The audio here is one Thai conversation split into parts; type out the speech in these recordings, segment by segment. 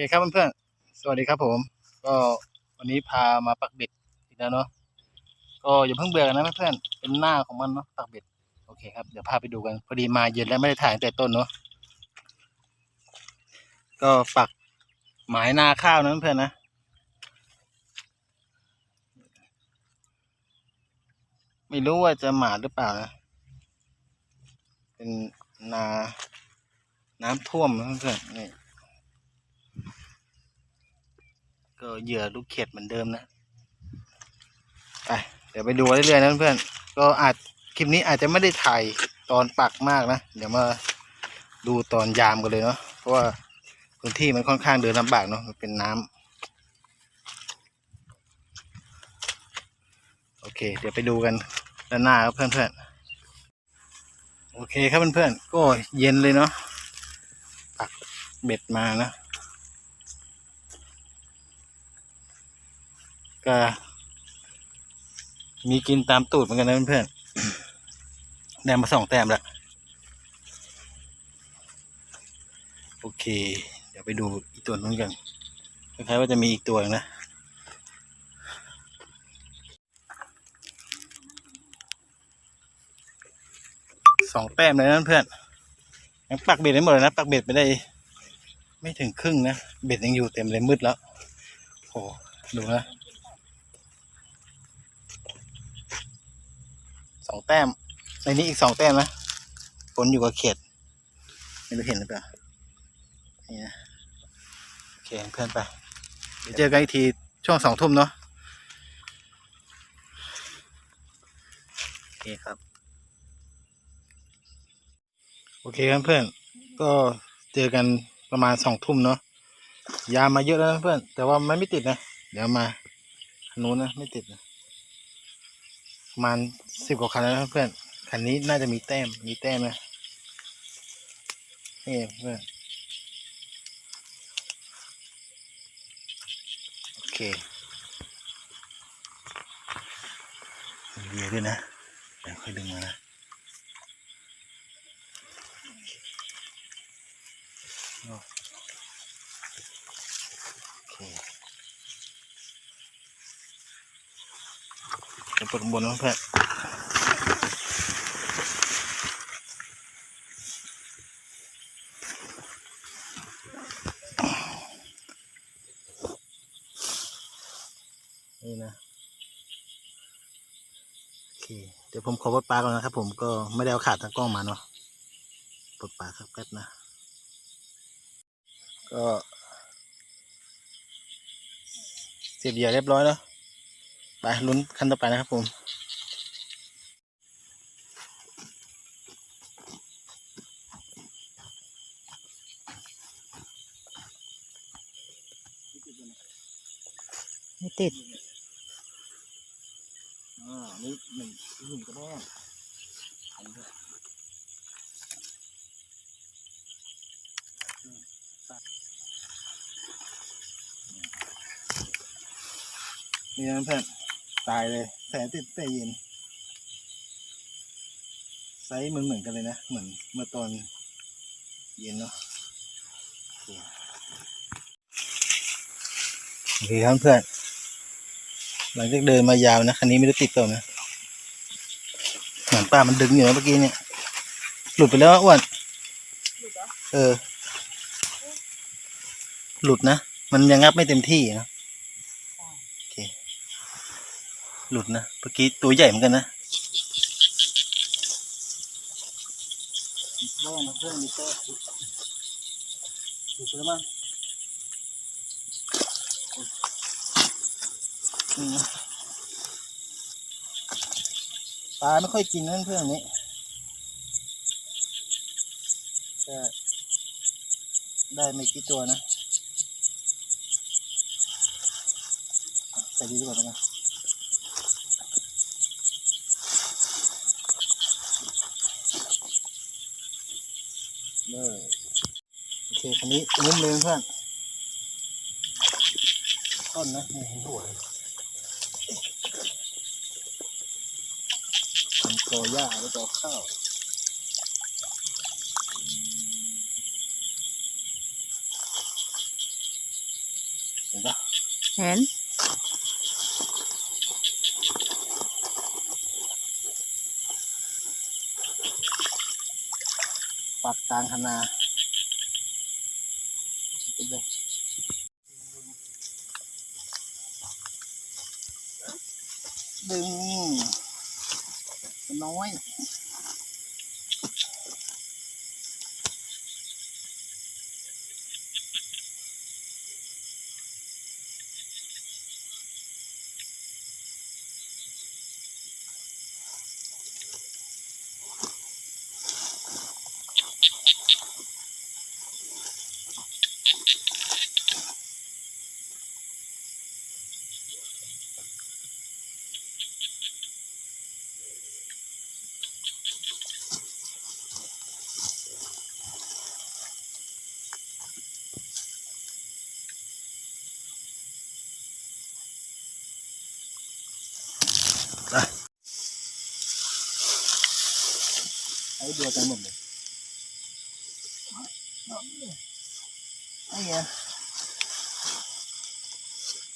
เคครับเพื่อนๆ สวัสดีครับผม ก็วันนี้พามาปักเบ็ดอีกแล้วเนาะ ก็อย่าเพิ่งเบื่อกันนะเพื่อนๆ เป็นหน้าของมันเนาะปักเบ็ด โอเคครับ เดี๋ยวพาไปดูกัน พอดีมาเย็นแล้วไม่ได้ถ่ายตั้งแต่ต้นเนาะ ก็ปักหมายนาข้าวนะเพื่อนๆนะ ไม่รู้ว่าจะหมาหรือเปล่านะ เป็นนา น้ำท่วมนะเพื่อนๆนี่ ก็เหยื่อลูกเข็ดเหมือนเดิมนะไปเดี๋ยวไปดูเรื่อยๆนะเพื่อนก็อาจคลิปนี้อาจจะไม่ได้ถ่ายตอนปักมากนะ เดี๋ยวมาดูตอนยามกันเลยเนาะเพราะว่าพื้นที่มันค่อนข้างเดินลำบากเนาะมันเป็นน้ำโอเค เดี๋ยวไปดูกันด้านหน้าครับเพื่อนๆโอเคครับเพื่อนๆก็เย็นเลยเนาะปักเบ็ดมานะ ก็มีกินตามตูดเหมือนกันนะเพื่อนๆได้มาสองแต้มแล้ว โอเค เดี๋ยวไปดูอีกตัวนู้นกันคล้ายๆว่าจะมีอีกตัวหนึงนะสองแต้มเลยนะเพื่อนยังปักเบ็ดได้หมดเลยนะปักเบ็ดไปได้ ไม่ถึงครึ่งนะ เบ็ดยังอยู่เต็มเลยมืดแล้วโอ้ดูนะ สองแต้ม ในนี้อีกสองแต้มนะฝนอยู่กับเขตไม่รู้เห็นหรือเปล่านี่นะโอเคเพื่อนไปเดี๋ยวเจอกันอีกทีช่วงสองทุ่มเนาะโอเคครับ โอเคครับเพื่อนก็เจอกันประมาณสองทุ่มเนาะยามาเยอะแล้วนะเพื่อน แต่ว่ามันไม่ติดนะ เดี๋ยวมาคันนู้นนะไม่ติดนะ ประมาณสิบกว่าคันแล้วนะเพื่อนคันนี้น่าจะมีแต้มมีแต้มนะนี่เพื่อนโอเคมีเดียวด้วยนะเดี๋ยวค่อยดึงมานะโอเค เดี๋ยวเปิดข้างบนนะเพื่อนนี่นะโอเคเดี๋ยวผมขอปลดปลาก่อนนะครับ ผมก็ไม่ได้เอาขาดทางกล้องมาเนาะปลดปลาสักแป๊บนะ ก็เสียบเหยื่อเรียบร้อยแล้ว ไปลุ้นขั้นต่อไปนะครับผมไม่ติดอ่านี่หนึ่งหนึ่งกระแอกอันนี้ด้วยนี่นะเพื่อน ตายเลยแสนติดแต่เย็นไซส์มันเหมือนกันเลยนะ เหมือนเมื่อตอนเย็นเนาะโอเคโอเคครับเพื่อนหลังจากเดินมายาวนะ คันนี้ไม่ได้ติดต่อนะเหมือนป้ามันดึงอยู่นะเมื่อกี้เนี่ย หลุดไปแล้วอะอ้วนเออ หลุดนะ มันยังงับไม่เต็มที่นะโอเค หลุดนะเมื่อกี้ตัวใหญ่เหมือนกันนะบ้านเพื่อนมีโต๊ะหลุดไปแล้วมั้งปลาไม่ค่อยกินนั่นเพื่อนนี้ก็ได้ไม่กี่ตัวนะอะใส่ดีดีกว่านะเลย โอเคคันนี้งุ้มเลยเพื่อนต้นนะนี่เห็นหัวเลยทำกอหญ้าแล้วก็ข้าวโเห็นปะเห็นปักกลางคณา ดึงน้อย ไอ้เดียวกันหมดเลยไอ้เงี้ย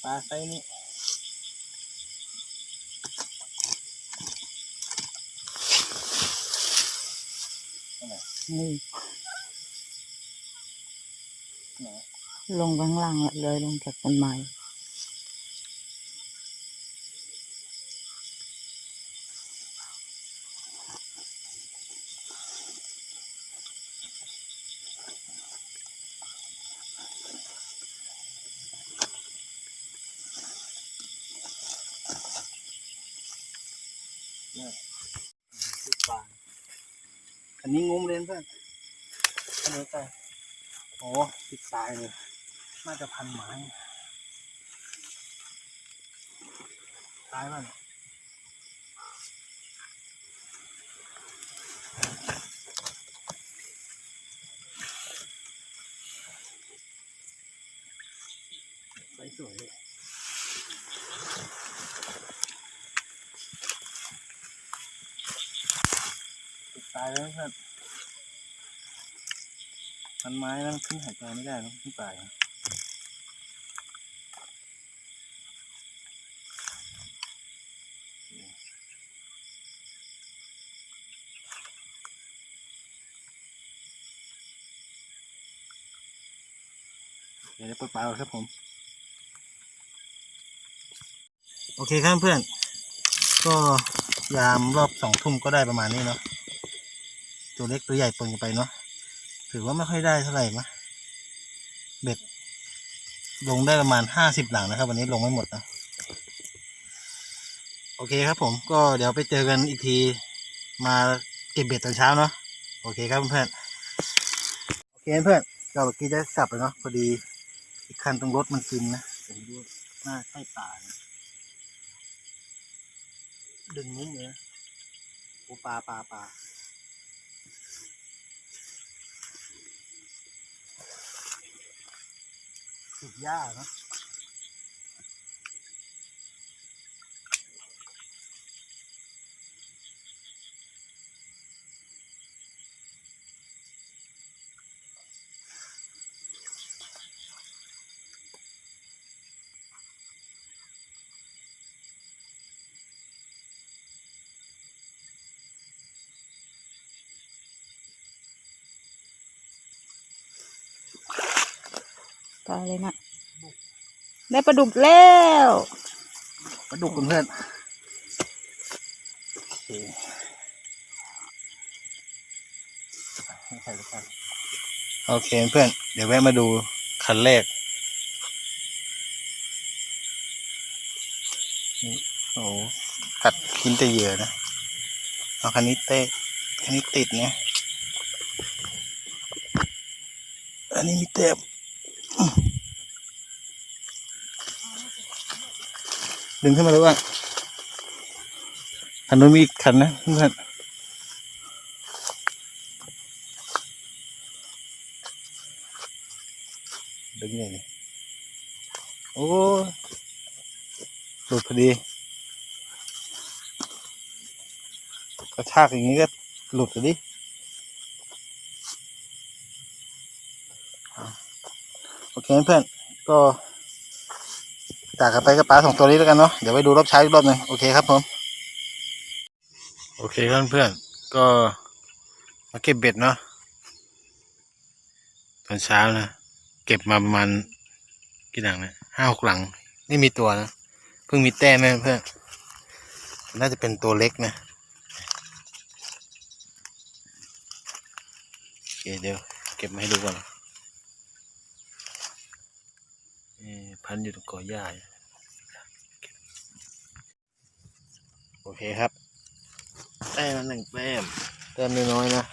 ปลาไซส์นี้นี่ลงข้างล่างเลยลงจากต้นไม้ ลูกปลาอันนี้งุ้มเลยเพื่อน เนนี้แต่โอ้ติดตายเลย น่าจะพันไม้ตายมันยใสสวยเลยติดตายแล้วเพื่อนพั นไม้นั่นขึ้นหายใจไม่ได้ต้องขึ้นตายเดี๋ยวเปิดปลาก่อนครับผม โอเคครับเพื่อน ก็ยามรอบสองทุ่มก็ได้ประมาณนี้เนาะตัวเล็กตัวใหญ่ปนกันไปเนาะ ถือว่าไม่ค่อยได้เท่าไหร่มะเบ็ด ลงได้ประมาณห้าสิบหลังนะครับ วันนี้ลงไม่หมดนะ โอเคครับผมก็เดี๋ยวไปเจอกันอีกที มาเก็บเบ็ดตอนเช้าเนาะโอเคครับเพื่อนโอเคเพื่อนก็เมื่อกี้จะกลับแล้วเนาะพอดีอีกคันตรงรถมันกินนะเดี๋ยวดูหน้าใช่ป่านะดึงมุ้งเลยนะโอ้ปลาปลาปลา ติดหญ้าเนะาเลยนะได้ปลาดุกแล้วปลาดุกเพื่อนโอเคเพื่อน เดี๋ยวแวะมาดูคันแรกโอ้โหกัดกินแต่เหยื่อนะ เอาคันนี้เตะคันนี้ติดเนี่ยอันนี้มีเต็ม ดึงขึ้นมาเลยว่าคันนู้นมีอีกคันนะเพื่อนดึงยังไงโอ้หลุดพอดี กระชากอย่างนี้ก็หลุดเลยดิโอเคเพื่อนก็ จากกันไปกับปลาสองตัวนี้แล้วกันเนาะเดี๋ยวไปดูรอบเช้รอบหนึ่งโอเคครับผมโอเคครับเพื่อนก็มาเก็บเบ็ดเนาะตอนเช้านะเก็บมาประมาณกี่หลังนะห้าหกหลังนี่มีตัวนะเพิ่งมีแต้มเพื่อนน่าจะเป็นตัวเล็กนะโอเคเดี๋ยวเก็บมาให้ดูก่อนพันอยู่ตรงกอหญ้า โอเคครับแต้มมาหนึ่งแต้มแต้มน้อยๆนะ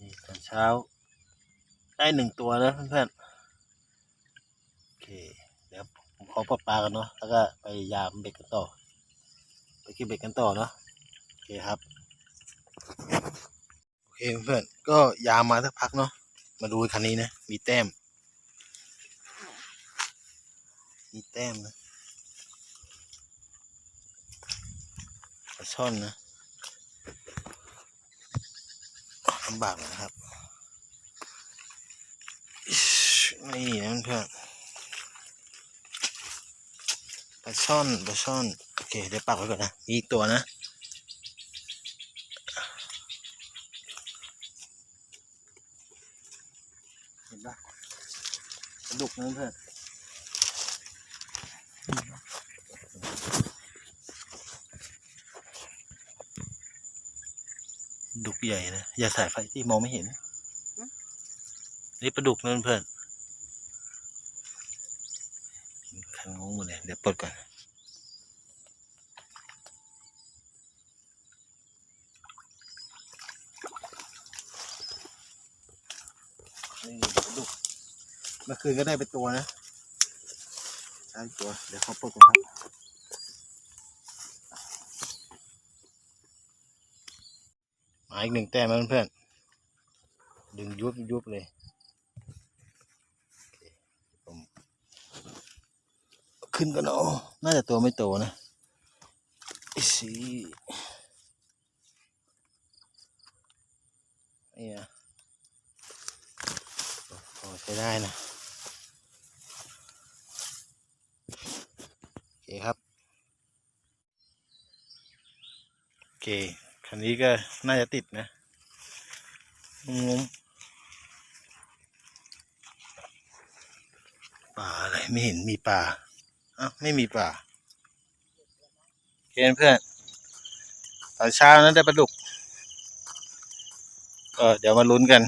นี่ตอนเช้า ได้หนึ่งตัวนะเพื่อนๆโอเคเดี๋ยวผมขอปลาปลากันเนาะแล้วก็ไปยามเบ็ดกันต่อ ไปกินเบ็ดกันต่อเนาะโอเคครับโอเคเพื่อนๆก็ยามมาสักพักเนาะมาดูคันนี้นะมีแต้ม มีแต้มนะปลาช่อนนะลำบากนอยนะครับ นี่นะเพื่อนปลาช่อนปลาช่อน โอเคเดี๋ยวปักไว้ก่อนนะ มีอีกตัวนะ เห็นปะกระดุกนะเพื่อน ดุกใหญ่นะอย่าใส่ไฟที่มองไม่เห็น นี่ปลาดุกนั่นเพื่อนคันงงหมดเลยเดี๋ยวปลดก่อนนี่ปลาดุกเมื่อคืนก็ได้ไปตัวนะได้ตัว เดี๋ยวเขาปลดก่อนครับ มาอีกหนึ่งแต้มเพื่อนๆดึงยุบยุบเลยขึ้นกันเนาะน่าจะตัวไม่โตนะสีนี่นะพอใช้ได้นะโอเคครับโอเค คันนี้ก็น่าจะติดนะงมป่าอะไรไม่เห็นมีป่าอ้าวไม่มีป่าเคเพื่อนตอนเช้านั้นได้ปลาดุกก็เดี๋ยวมาลุ้นกัน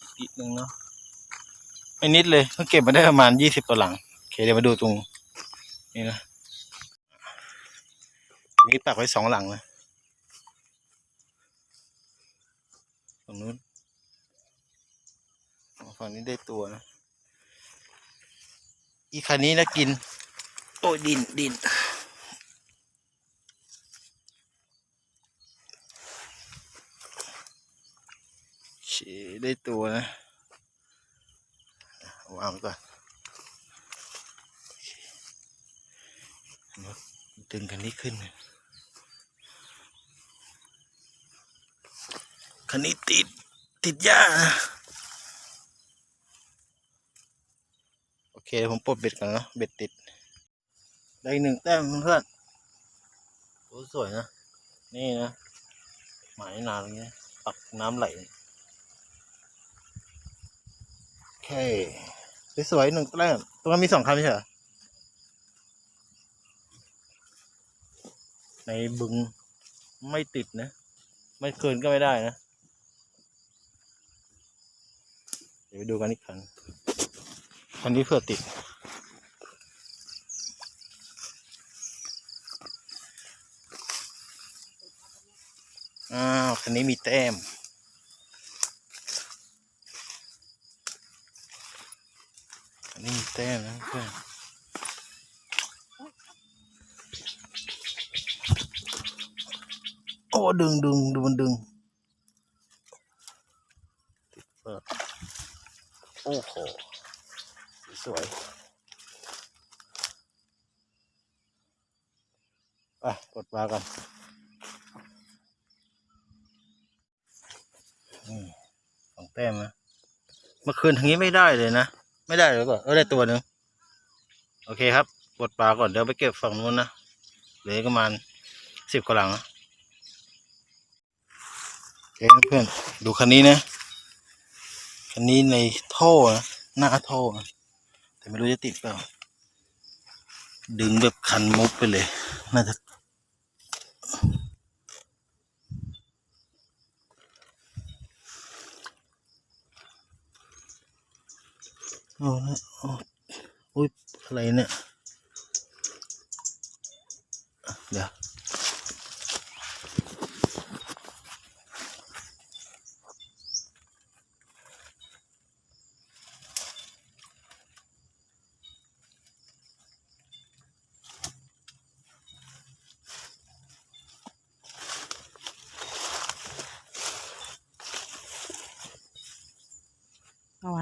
อีกนิดนึงเนาะไม่นิดเลยเพิ่งเก็บมาได้ประมาณยี่สิบตัวหลังโอเคเดี๋ยวมาดูตรง นี่นะ นี่ปักไว้สองหลังนะตรงนู้นอ๋อฝั่งนี้ได้ตัวนะ อีคันนี้นะกิน โอ้ยดินดินเชได้ตัวนะเอาวางไว้ก่อนดึงคันนี้ขึ้น คันนี้ติด ติดหญ้านะโอเค ผมปลดเบ็ดก่อนนะเบ็ดติด ได้หนึ่งแต้มเพื่อนโอ้สวยนะ นี่นะ หมายนานอย่างเงี้ยปักน้ำไหลโอเคสวยๆหนึ่งแต้มตรงนั้นมีสองคันไม่ใช่เหรอในบึงไม่ติดนะ ไม่เกินก็ไม่ได้นะ เดี๋ยวไปดูกันอีกครั้งคันนี้เพื่อติด อ้าวคันนี้มีแต้มคันนี้มีแต้มนะเพื่อนโอ้ดึงดึงดูมันดึงติดเปิด โอ้โห สวยไปกดปลากันนี่สองแต้มนะเมื่อคืนทางนี้ไม่ได้เลยนะ ไม่ได้หรือเปล่าเออได้ตัวหนึ่งโอเคครับปลดปลาก่อนเดี๋ยวไปเก็บฝั่งนู้นนะเหลือประมาณสิบกว่าหลังนะโอเคเพื่อนดูคันนี้นะ คันนี้ในท่อนะหน้าท่อนะแต่ไม่รู้จะติดเปล่า ดึงแบบคันมุบไปเลย น่าจะโอ้นะโอ้ยอะไรเนี่ย เดี๋ยว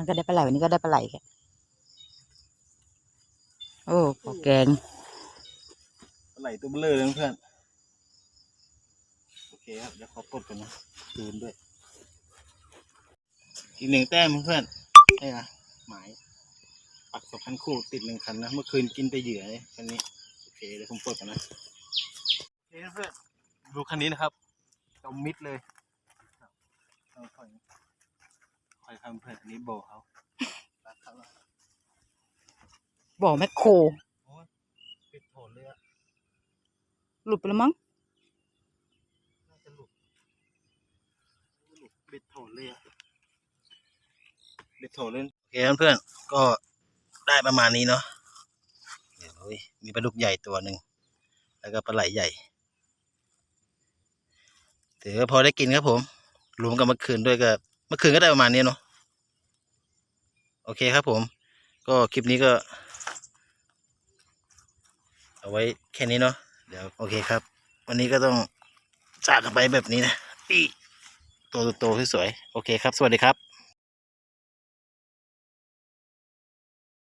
ก็ได้ปลาไหลวันนี้ก็ได้ปลาไหลแกโอ้ปลาแกงไหลตัวเบลอเลยเพื่อนโอเคครับเดี๋ยวขอปลดกันนะคืนด้วย อีกหนึ่งแต้มเพื่อนไอ้อะหมายปักสองพันคู่ติดหนึ่งคันนะเมื่อคืนกินไปเหยื่อเลยคันนี้โอเคเดี๋ยวผมปลดกันนะโอเคเพื่อนดูคันนี้นะครับจมมิดเลยเอาค่อย ค่อยทำเพื่อนอันนี้โบเขาตัดเขาละบ่อแมคโครโอ้ยปิดโถนเลยอะหลุดไปแล้วมั้งน่าจะหลุดหลุดบิดโถนเลยอะบิดโถนเล่นโอเคเพื่อนๆก็ได้ประมาณนี้เนาะเดี๋ยวเฮ้ยมีปลาดุกใหญ่ตัวหนึ่งแล้วก็ปลาไหลใหญ่ถือว่าพอได้กินครับผมรวมกับเมื่อคืนด้วยก็ เมื่อคืนก็ได้ประมาณนี้เนาะโอเคครับผม ก็คลิปนี้ก็ เอาไว้แค่นี้เนาะเดี๋ยวโอเคครับ วันนี้ก็ต้องจากกันไปแบบนี้นะอีตัวโตๆสวยๆโอเคครับ สวัสดีครับ